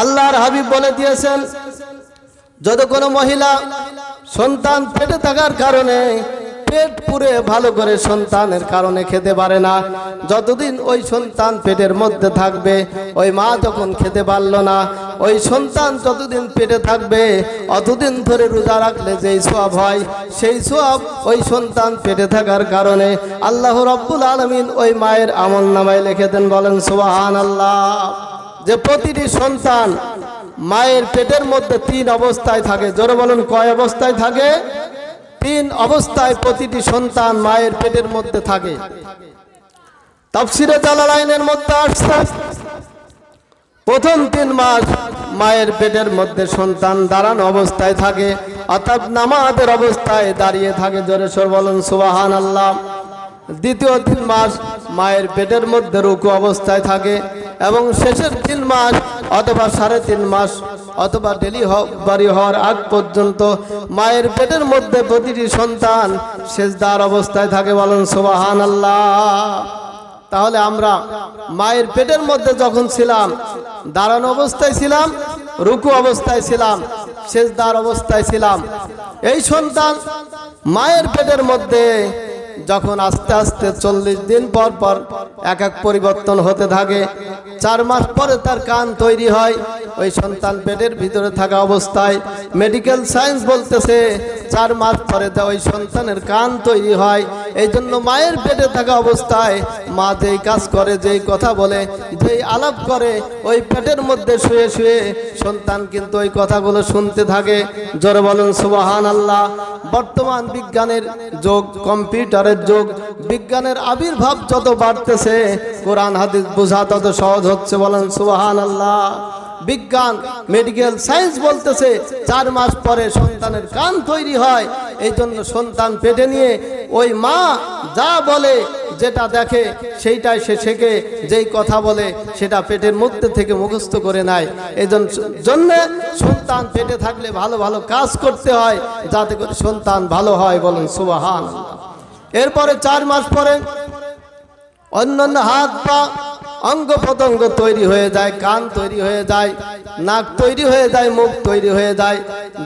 আল্লাহর হাবিব বলে দিয়েছেন যদি কোনো মহিলা সন্তান পেটে থাকার কারণে পেট পুরে ভালো করে সন্তানের কারণে খেতে পারে না, যতদিন ওই সন্তান পেটের মধ্যে থাকবে, ওই মা যখন খেতে পারল না, ওই সন্তান যতদিন পেটে থাকবে, অতদিন ধরে রোজা রাখলে যেই সোয়াব হয়, সেই সোয়াব ওই সন্তান পেটে থাকার কারণে আল্লাহ রব্বুল আলমিন ওই মায়ের আমল নামায় লিখে দেন, বলেন সোহান আল্লাহ যে প্রতিটি সন্তান মায়ের পেটের মধ্যে তিন অবস্থায় থাকে। জোরে বলুন, কয় অবস্থায় থাকে? তিন অবস্থায় প্রতিটি সন্তান মায়ের পেটের মধ্যে থাকে। তাফসিরে জালালাইনের মধ্যে আসছে। প্রথম তিন মাস মায়ের পেটের মধ্যে সন্তান দাঁড়ান অবস্থায় থাকে, অর্থাৎ নামাজের অবস্থায় দাঁড়িয়ে থাকে। জোরে সর বলুন সুবাহান আল্লাহ দ্বিতীয় তিন মাস মায়ের পেটের মধ্যে রুকু অবস্থায় থাকে। এবং শেষের তিন মাস অথবা সাড়ে তিন মাস অথবা ডেলি ডেলিভারি হওয়ার আগ পর্যন্ত মায়ের পেটের মধ্যে প্রতিটি সন্তান শেষদার অবস্থায় থাকে বলেন সোবাহান আল্লাহ তাহলে আমরা মায়ের পেটের মধ্যে যখন ছিলাম, দাঁড়ানো অবস্থায় ছিলাম, রুকু অবস্থায় ছিলাম শেষদার অবস্থায় ছিলাম, এই সন্তান মায়ের পেটের মধ্যে যখন আস্তে আস্তে চল্লিশ দিন পর পর এক এক পরিবর্তন হতে থাকে, চার মাস পরে তার কান তৈরি হয়। ওই সন্তান পেটের ভিতরে থাকা অবস্থায় মেডিকেল সায়েন্স বলতেছে, চার মাস পরে তা ওই সন্তানের কান তৈরি হয় এই জন্য মায়ের পেটে থাকা অবস্থায় মা যেই কাজ করে, যেই কথা বলে, যেই আলাপ করে, ওই পেটের মধ্যে শুয়ে শুয়ে সন্তান কিন্তু ওই কথাগুলো শুনতে থাকে। জোরে বলেন সুবাহান আল্লাহ বর্তমান বিজ্ঞানের যোগ, কম্পিউটারের যুগ, বিজ্ঞানের আবির্ভাব যত বাড়তেছে, কোরআন, হাদিস বোঝা তত সহজ হচ্ছে, বলেন সুবাহান আল্লাহ বিজ্ঞান মেডিকেল সায়েন্স বলতেছে, চার মাস পরে সন্তানের কান তৈরি হয়। এই জন্য সন্তান পেটে নিয়ে ওই মা যা বলে, যেটা দেখে, সেইটাই সে শেখে। যেই কথা বলে, সেটা পেটের মধ্যে থেকে মুখস্থ করে নেয়। এই জন্য সন্তান পেটে থাকলে ভালো ভালো কাজ করতে হয়, যাতে করে সন্তান ভালো হয় বলেন সুবাহান এরপরে চার মাস পরে অন্যান্য হাত পা অঙ্গ প্রত্যঙ্গ তৈরি হয়ে যায়, কান তৈরি হয়ে যায়, নাক তৈরি হয়ে যায়, মুখ তৈরি হয়ে যায়,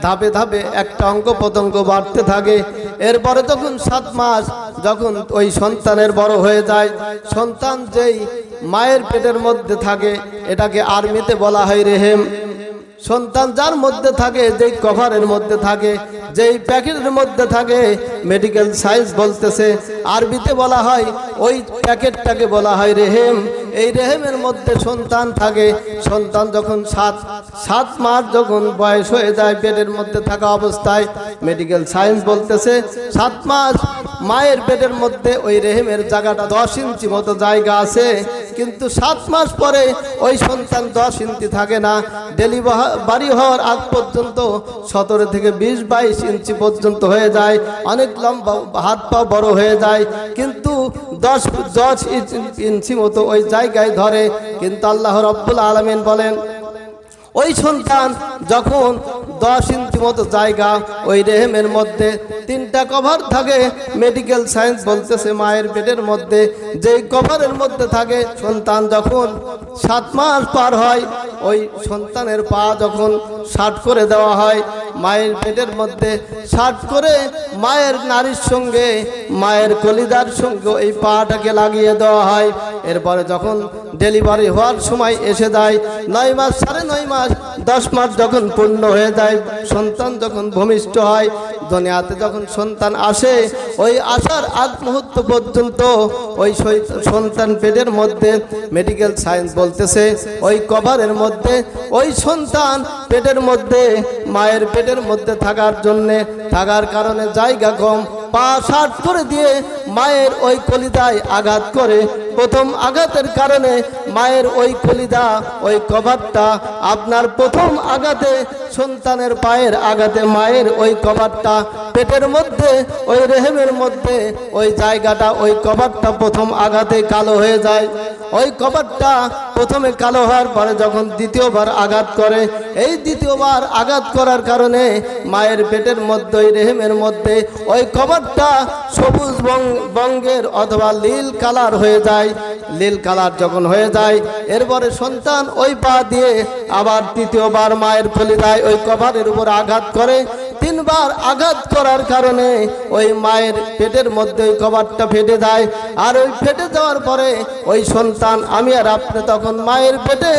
ধাপে ধাপে একটা অঙ্গ প্রত্যঙ্গ বাড়তে থাকে। এরপরে তখন সাত মাস যখন ওই সন্তানের বড় হয়ে যায়, সন্তান যেই মায়ের পেটের মধ্যে থাকে, এটাকে আর্মিতে বলা হয় রেহেম। সন্তান যার মধ্যে থাকে, যেই কভারের মধ্যে থাকে, যেই প্যাকেটের মধ্যে থাকে মেডিকেল সায়েন্স বলতেছে, আরবিতে বলা হয়, ওই প্যাকেটটাকে বলা হয় রেহেম। এই রেহেমের মধ্যে সন্তান থাকে, সন্তান যখন সাত সাত মাস যখন বয়স হয়ে যায়, পেটের মধ্যে থাকা অবস্থায় মেডিকেল সায়েন্স বলতেছে, সাত মাস মায়ের পেটের মধ্যে ওই রেহেমের জায়গাটা দশ ইঞ্চি মতো জায়গা আছে কিন্তু সাত মাস পরে ওই সন্তান দশ ইঞ্চি থাকে না। ডেলিভারি হওয়ার আগ পর্যন্ত সতেরো থেকে বিশ বাইশ ইঞ্চি পর্যন্ত হয়ে যায়। অনেক লম্বা হাত পা বড় হয়ে যায়। কিন্তু দশ দশ ইঞ্চি মতো ওই জায়গায় ধরে। কিন্তু আল্লাহ রব্বুল আলমিন বলেন ওই সন্তান যখন দশ ইঞ্চি মতো জায়গা, ওই রেহেমের মধ্যে তিনটা কভার থাকে। মেডিকেল সায়েন্স বলতেছে মায়ের পেটের মধ্যে, যেই কভারের মধ্যে থাকে, সন্তান যখন সাত মাস পার হয়, ওই সন্তানের পা যখন ষাট করে দেওয়া হয় মায়ের পেটের মধ্যে ষাট করে মায়ের নারীর সঙ্গে, মায়ের কলিদার সঙ্গে এই পাটাকে লাগিয়ে দেওয়া হয়। এরপরে যখন ডেলিভারি হওয়ার সময় এসে যায়, নয় মাস সাড়ে নয় মাস, দশ মাস যখন পূর্ণ হয়ে যায়, সন্তান যখন ভূমিষ্ঠ হয়, দুনিয়াতে যখন সন্তান আসে, ওই আসার আগ মুহূর্ত পর্যন্ত ওই সন্তান পেটের মধ্যে মেডিকেল সায়েন্স বলতেছে, ওই কভারের মধ্যে ওই সন্তান পেটের মধ্যে, মায়ের পেটের মধ্যে থাকার জন্যে, থাকার কারণে জায়গা কম। পা ষাট করে দিয়ে মায়ের ওই কলিদায় আঘাত করে। প্রথম আঘাতের কারণে মায়ের ওই কলিদা, ওই কভারটা আপনার প্রথম আঘাতে সন্তানের পায়ের আঘাতে মায়ের ওই কভারটা পেটের মধ্যে, ওই রেহেমের মধ্যে, ওই জায়গাটা, ওই কভারটা প্রথম আঘাতে কালো হয়ে যায়। ওই কবরটা প্রথমে কালো হওয়ার পরে যখন দ্বিতীয়বার আঘাত করে, এই দ্বিতীয়বার আঘাত করার কারণে মায়ের পেটের মধ্যে, ওই রেহেমের মধ্যে ওই কবরটা সবুজ বঙ্গের অথবা নীল কালার হয়ে যায়। নীল কালার যখন হয়ে যায়, এরপরে সন্তান ওই পা দিয়ে আবার তৃতীয়বার মায়ের ফলে ফলিদায় ওই কভারের উপর আঘাত করে। তিনবার আঘাত করার কারণে ওই মায়ের পেটের মধ্যে ওই কভারটা ফেটে যায়। আর ওই ফেটে যাওয়ার পরে ওই সন্তান, আমি আর আপনি তখন মায়ের পেটে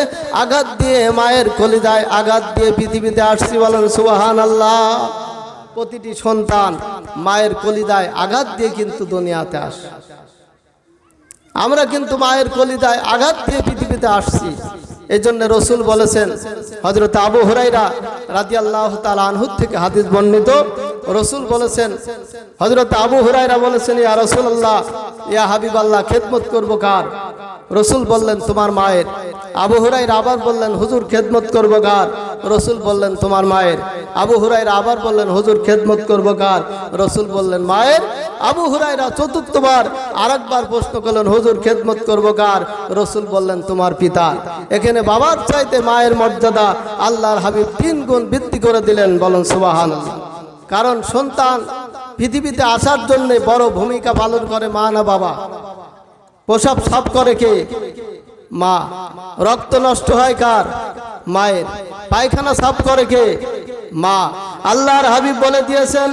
আঘাত দিয়ে মায়ের কলিদায় আঘাত দিয়ে পৃথিবীতে আসছি বলেন সুবাহান আল্লাহ প্রতিটি সন্তান মায়ের কলিদায় আঘাত দিয়ে কিন্তু দুনিয়াতে আসে। আমরা কিন্তু মায়ের কলিদায় আঘাত দিয়ে পৃথিবীতে আসছি। এই জন্য রসুল বলেছেন হজরত আবু হুরাইরা রাজি আল্লাহ আনহুদ থেকে হাদিস বর্ণিত। রসুল বলেছেন হজরত আবু হুরাইরা বলেছেন, ইয়া রসুল আল্লাহ ইয়া হাবিব আল্লাহ খেদমত করব কার? রসুল বললেন, তোমার মায়ের। আবু হুরাইরা আবার বললেন, হুজুর, খেদমত করব কার? রসুল বললেন, তোমার মায়ের। আবু হুরাইরা আবার বললেন, হুজুর, খেদমত করব কার? রসুল বললেন, মায়ের। আবু হুরাইরা চতুর্থবার আরেকবার প্রশ্ন করলেন, হুজুর, খেদমত করব কার? রসুল বললেন, তোমার পিতা। এখানে বাবার চাইতে মায়ের মর্যাদা আল্লাহর হাবিব তিন গুণ বৃদ্ধি করে দিলেন বলেন সুবাহান কারণ সন্তান পৃথিবীতে আসার জন্য বড় ভূমিকা পালন করে মা না বাবা। প্রসাব সাফ করে কে? মা, রক্ত নষ্ট হয় কার? মায়ের। পায়খানা সাফ করে কে? মা। আল্লাহর হাবিব বলে দিয়েছেন,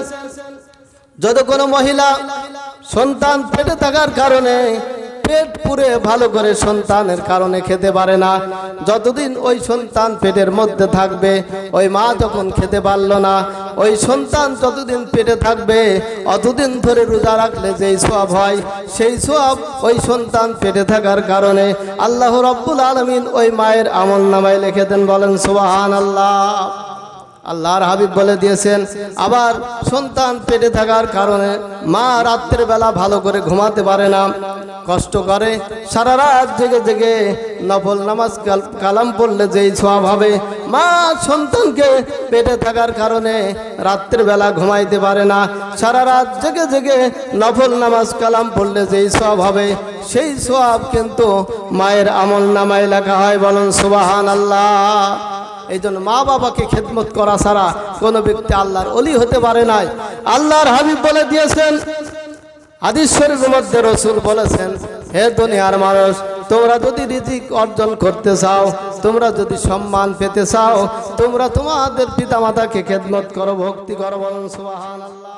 যদি কোনো মহিলা সন্তান পেটে থাকার কারণে পেট পুরে ভালো করে সন্তানের কারণে খেতে পারে না। যতদিন ওই সন্তান পেটের মধ্যে থাকবে, ওই মা যখন খেতে পারল না। ওই সন্তান যতদিন পেটে থাকবে, অতদিন ধরে রোজা রাখলে যেই সোয়াব হয়, সেই সোয়াব ওই সন্তান পেটে থাকার কারণে আল্লাহ রব্বুল আলমিন ওই মায়ের আমল নামায় লিখে দেন, বলেন সোবাহান আল্লাহ আল্লাহর হাবিব বলে দিয়েছেন, আবার সন্তান পেটে থাকার কারণে মা রাত্রের বেলা ভালো করে ঘুমাতে পারে না। কষ্ট করে, সারা রাত জেগে জেগে নফল নামাজ কালাম পড়লে যেই ছোঁয়া হবে। মা সন্তানকে পেটে থাকার কারণে রাত্রের বেলা ঘুমাইতে পারে না। সারা রাত জেগে জেগে নফল নামাজ কালাম পড়লে যেই সব হবে, সেই সব কিন্তু মায়ের আমল নামায় লেখা হয়। বলুন সুবাহান আল্লাহ এই জন্য মা বাবাকে খেদমত করা ছাড়া কোনো ব্যক্তি আল্লাহর অলি হতে পারে নাই। আল্লাহর হাবিব বলে দিয়েছেন শরীফের মধ্যে রসুল বলেছেন, হে দুনিয়ার মানুষ, তোমরা যদি রিজিক অর্জন করতে চাও, তোমরা যদি সম্মান পেতে চাও, তোমরা তোমাদের পিতামাতাকে খেদমত করো, ভক্তি করো বলুন, সুবহানাল্লাহ।